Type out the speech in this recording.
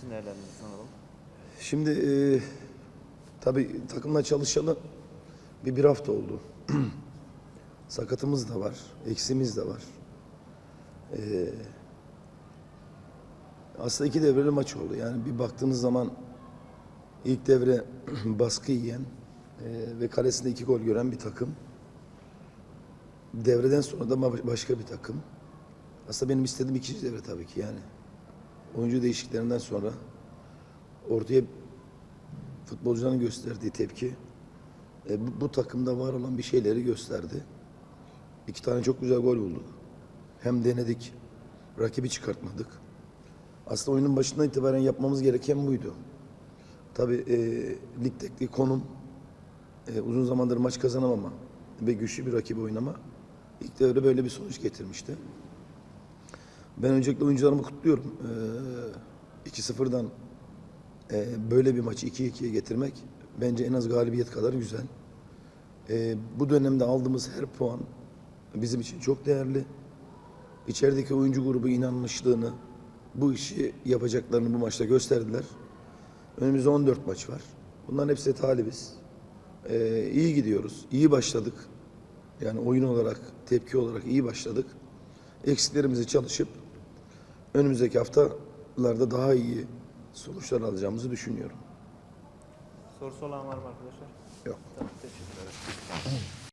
için değerlendirdiniz alalım. Şimdi e, tabii takımla çalışalı bir bir hafta oldu. Sakatımız da var, eksimiz de var. E, aslında iki devreli maç oldu. Yani bir baktığınız zaman ilk devre baskı yiyen e, ve kalesinde iki gol gören bir takım. Devreden sonra da ba- başka bir takım. Aslında benim istediğim ikinci devre tabii ki yani. Oyuncu değişiklerinden sonra ortaya futbolcuların gösterdiği tepki e, bu, bu takımda var olan bir şeyleri gösterdi. İki tane çok güzel gol bulduk. Hem denedik, rakibi çıkartmadık. Aslında oyunun başından itibaren yapmamız gereken buydu. Tabii e, ligdeki konum e, uzun zamandır maç kazanamama ve güçlü bir rakibi oynama ilk devre böyle bir sonuç getirmişti. Ben öncelikle oyuncularımı kutluyorum. Ee, 2-0'dan e, böyle bir maçı 2-2'ye getirmek bence en az galibiyet kadar güzel. Ee, bu dönemde aldığımız her puan bizim için çok değerli. İçerideki oyuncu grubu inanmışlığını, bu işi yapacaklarını bu maçta gösterdiler. Önümüzde 14 maç var. Bunların hepsi talibiz. Ee, iyi gidiyoruz, iyi başladık. Yani oyun olarak, tepki olarak iyi başladık. Eksiklerimizi çalışıp önümüzdeki haftalarda daha iyi sonuçlar alacağımızı düşünüyorum. Sorusu olan var mı arkadaşlar? Yok. Tamam, teşekkür ederim.